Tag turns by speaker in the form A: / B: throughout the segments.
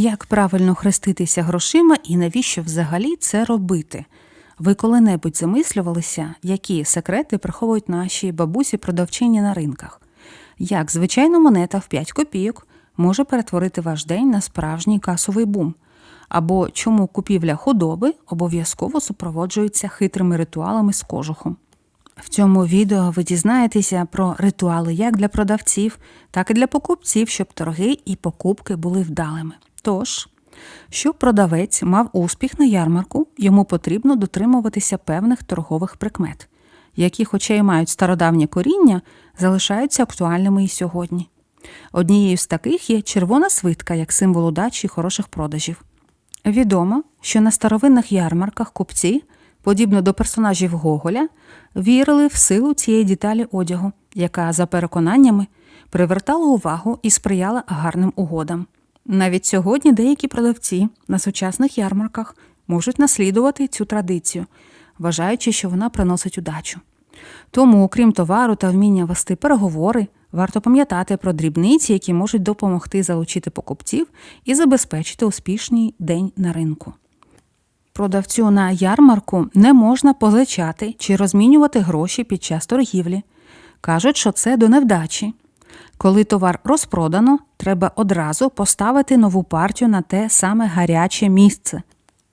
A: Як правильно хреститися грошима і навіщо взагалі це робити? Ви коли-небудь замислювалися, які секрети приховують наші бабусі продавчині на ринках? Як звичайна монета в 5 копійок може перетворити ваш день на справжній касовий бум? Або чому купівля худоби обов'язково супроводжується хитрими ритуалами з кожухом? В цьому відео ви дізнаєтеся про ритуали як для продавців, так і для покупців, щоб торги і покупки були вдалими. Тож, щоб продавець мав успіх на ярмарку, йому потрібно дотримуватися певних торгових прикмет, які, хоча й мають стародавнє коріння, залишаються актуальними і сьогодні. Однією з таких є червона свитка як символ удачі і хороших продажів. Відомо, що на старовинних ярмарках купці, подібно до персонажів Гоголя, вірили в силу цієї деталі одягу, яка, за переконаннями, привертала увагу і сприяла гарним угодам. Навіть сьогодні деякі продавці на сучасних ярмарках можуть наслідувати цю традицію, вважаючи, що вона приносить удачу. Тому, окрім товару та вміння вести переговори, варто пам'ятати про дрібниці, які можуть допомогти залучити покупців і забезпечити успішний день на ринку. Продавцю на ярмарку не можна позичати чи розмінювати гроші під час торгівлі. Кажуть, що це до невдачі. Коли товар розпродано, треба одразу поставити нову партію на те саме гаряче місце.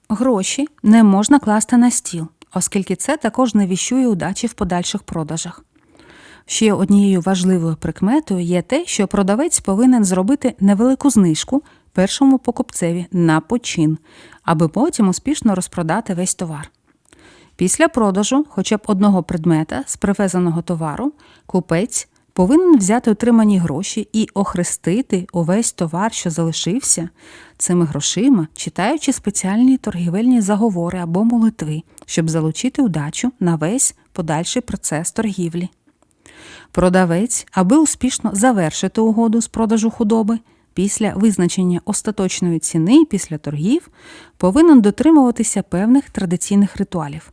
A: Гроші не можна класти на стіл, оскільки це також не віщує удачі в подальших продажах. Ще однією важливою прикметою є те, що продавець повинен зробити невелику знижку першому покупцеві на почин, аби потім успішно розпродати весь товар. Після продажу хоча б одного предмета з привезеного товару купець повинен взяти отримані гроші і охрестити увесь товар, що залишився, цими грошима, читаючи спеціальні торгівельні заговори або молитви, щоб залучити удачу на весь подальший процес торгівлі. Продавець, аби успішно завершити угоду з продажу худоби, після визначення остаточної ціни після торгів повинен дотримуватися певних традиційних ритуалів.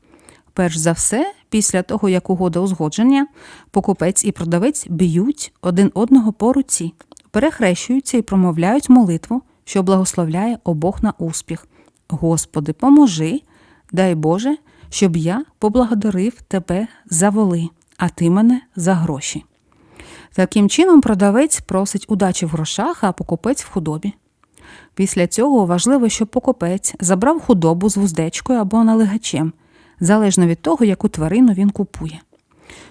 A: Перш за все, після того, як угода узгодження, покупець і продавець б'ють один одного по руці, перехрещуються і промовляють молитву, що благословляє обох на успіх. Господи, поможи, дай Боже, щоб я поблагодарив тебе за воли, а ти мене за гроші. Таким чином, продавець просить удачі в грошах, а покупець в худобі. Після цього важливо, щоб покупець забрав худобу з вуздечкою або налегачем, залежно від того, яку тварину він купує.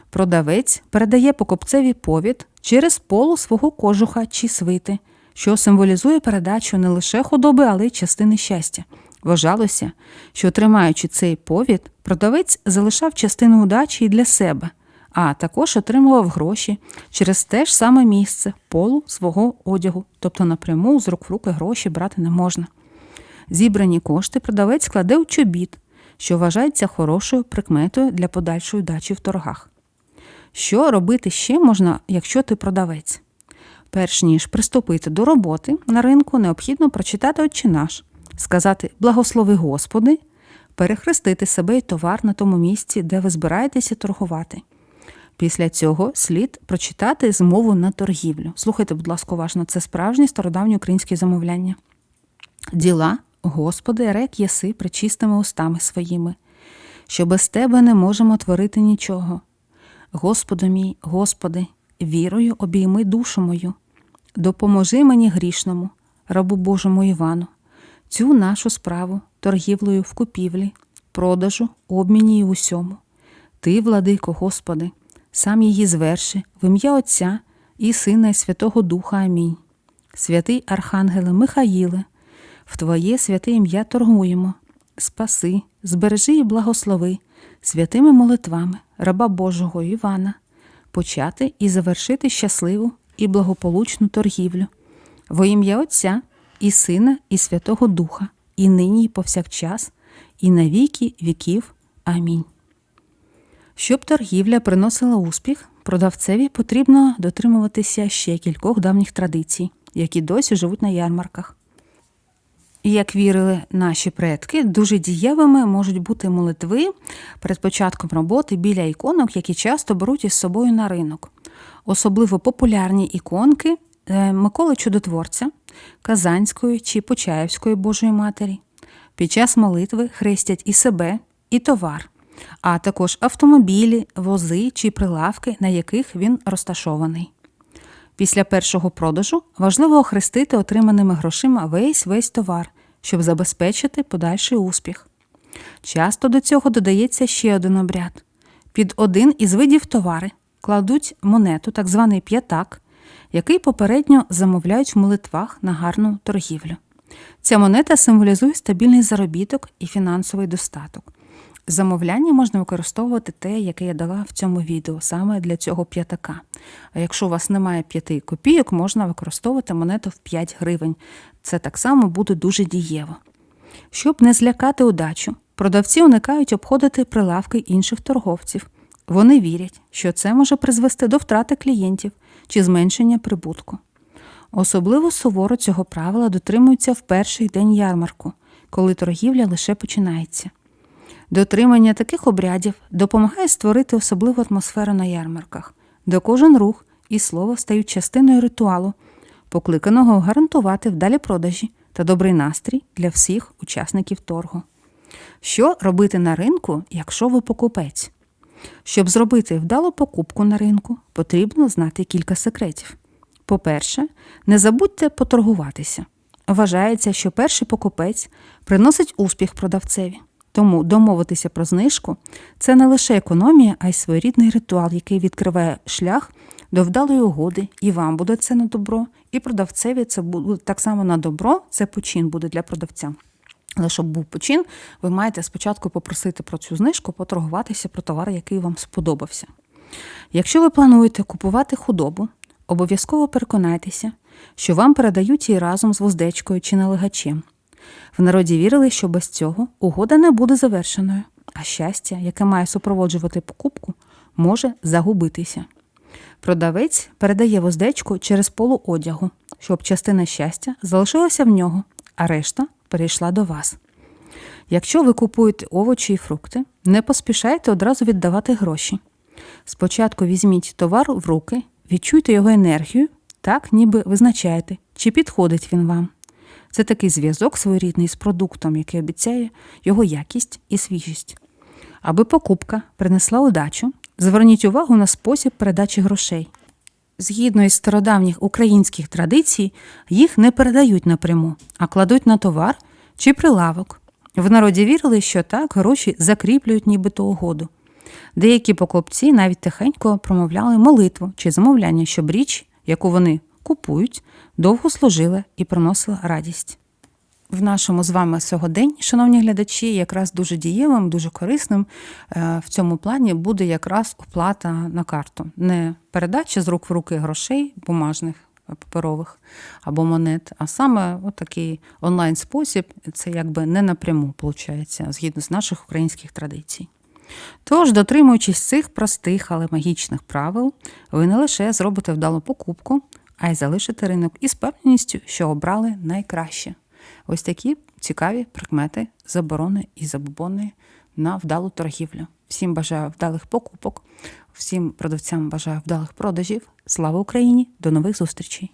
A: Продавець передає покупцеві повід через полу свого кожуха чи свити, що символізує передачу не лише худоби, але й частини щастя. Вважалося, що тримаючи цей повід, продавець залишав частину удачі і для себе, а також отримував гроші через те ж саме місце полу свого одягу, тобто напряму з рук в руки гроші брати не можна. Зібрані кошти продавець кладе у чобіт, що вважається хорошою прикметою для подальшої удачі в торгах. Що робити ще можна, якщо ти продавець? Перш ніж приступити до роботи на ринку, необхідно прочитати «Отче наш», сказати Благослови Господи, перехрестити себе і товар на тому місці, де ви збираєтеся торгувати. Після цього слід прочитати змову на торгівлю. Слухайте, будь ласка, уважно, це справжні стародавні українські замовляння. Діла, Господи, рек єси причистими устами своїми, що без Тебе не можемо творити нічого. Господи мій, Господи, вірою обійми душу мою, допоможи мені грішному, рабу Божому Івану, цю нашу справу торгівлею в купівлі, продажу, обміні і усьому. Ти, владико, Господи, сам її зверши в ім'я Отця і Сина, і Святого Духа. Амінь. Святий Архангеле Михаїле, в Твоє святе ім'я торгуємо. Спаси, збережи і благослови святими молитвами раба Божого Івана, почати і завершити щасливу і благополучну торгівлю, во ім'я Отця і Сина, і Святого Духа, і нині, і повсякчас, і на віки віків. Амінь. Щоб торгівля приносила успіх, продавцеві потрібно дотримуватися ще кількох давніх традицій, які досі живуть на ярмарках. Як вірили наші предки, дуже дієвими можуть бути молитви перед початком роботи біля іконок, які часто беруть із собою на ринок. Особливо популярні іконки е, Миколи Чудотворця, Казанської чи Почаївської Божої Матері. Під час молитви хрестять і себе, і товар, а також автомобілі, вози чи прилавки, на яких він розташований. Після першого продажу важливо охрестити отриманими грошима весь весь товар, щоб забезпечити подальший успіх. Часто до цього додається ще один обряд. Під один із видів товари кладуть монету, так званий п'ятак, який попередньо замовляють в молитвах на гарну торгівлю. Ця монета символізує стабільний заробіток і фінансовий достаток. Замовляння можна використовувати те, яке я дала в цьому відео, саме для цього п'ятака. А якщо у вас немає п'яти копійок, можна використовувати монету в 5 гривень. Це так само буде дуже дієво. Щоб не злякати удачу, продавці уникають обходити прилавки інших торговців. Вони вірять, що це може призвести до втрати клієнтів чи зменшення прибутку. Особливо суворо цього правила дотримуються в перший день ярмарку, коли торгівля лише починається. Дотримання таких обрядів допомагає створити особливу атмосферу на ярмарках, де кожен рух і слово стають частиною ритуалу, покликаного гарантувати вдалі продажі та добрий настрій для всіх учасників торгу. Що робити на ринку, якщо ви покупець? Щоб зробити вдалу покупку на ринку, потрібно знати кілька секретів. По-перше, не забудьте поторгуватися. Вважається, що перший покупець приносить успіх продавцеві. Тому домовитися про знижку це не лише економія, а й своєрідний ритуал, який відкриває шлях до вдалої угоди, і вам буде це на добро, і продавцеві це буде так само на добро, це почин буде для продавця. Але щоб був почин, ви маєте спочатку попросити про цю знижку, поторгуватися про товар, який вам сподобався. Якщо ви плануєте купувати худобу, обов'язково переконайтеся, що вам передають її разом з вуздечкою чи налегачем. В народі вірили, що без цього угода не буде завершеною, а щастя, яке має супроводжувати покупку, може загубитися. Продавець передає вуздечку через полу одягу, щоб частина щастя залишилася в нього, а решта перейшла до вас. Якщо ви купуєте овочі і фрукти, не поспішайте одразу віддавати гроші. Спочатку візьміть товар в руки, відчуйте його енергію, так ніби визначаєте, чи підходить він вам. Це такий зв'язок своєрідний з продуктом, який обіцяє його якість і свіжість. Аби покупка принесла удачу, зверніть увагу на спосіб передачі грошей. Згідно із стародавніх українських традицій, їх не передають напряму, а кладуть на товар чи прилавок. В народі вірили, що так гроші закріплюють нібито угоду. Деякі покупці навіть тихенько промовляли молитву чи замовляння, щоб річ, яку вони купують, довго служила і приносила радість. В нашому з вами сьогодень, шановні глядачі, якраз дуже дієвим, дуже корисним е, в цьому плані буде якраз оплата на карту. Не передача з рук в руки грошей бумажних, паперових або монет, а саме такий онлайн-спосіб, це якби не напряму, виходить, згідно з наших українських традицій. Тож, дотримуючись цих простих, але магічних правил, ви не лише зробите вдалу покупку, а й залишити ринок із певністю, що обрали найкраще. Ось такі цікаві прикмети, заборони і забобони на вдалу торгівлю. Всім бажаю вдалих покупок, всім продавцям бажаю вдалих продажів. Слава Україні! До нових зустрічей!